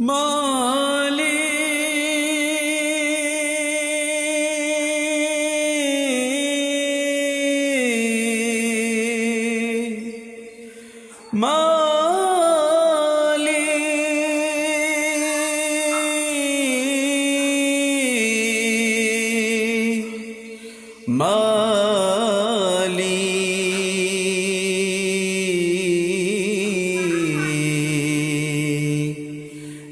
মালি। মালি।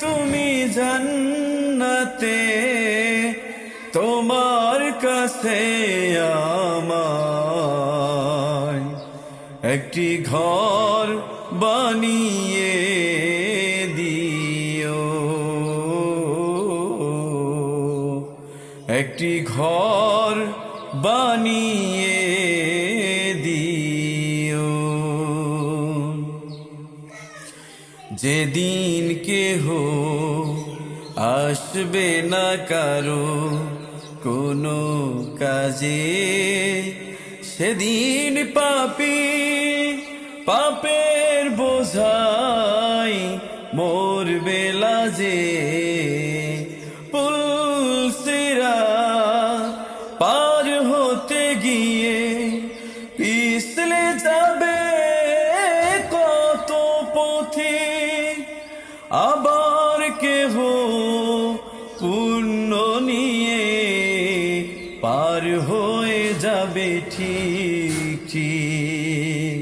তুমি জান্নাতে তোমার কাছে আমায় একটি ঘর বানিয়ে দিও। একটি ঘর বানিয়ে দিও। যেদিন কেহ আসবে না কারও কোনো কাজে, সেদিন পাপি পাপের বোঝাই মোর বেলা যে পুলসিরা পার হতে গিয়ে আবার কেহ পূর্ণ নিয়ে পার হয়ে যাবে ঠিক ঠিক।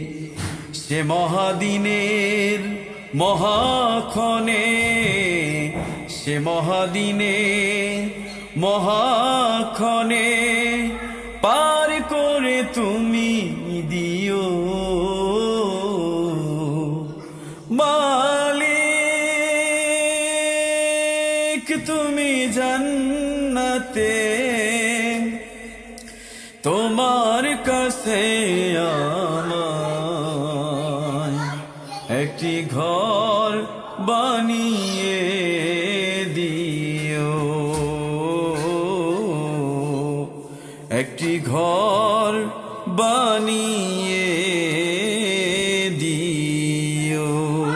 সে মহাদিনের মহাক্ষণে, সে মহাদিনে মহাক্ষণে তুমি জান্নাতে। তোমার কাছে আমায় একটি ঘর বানিয়ে দিও। একটি ঘর বানিয়ে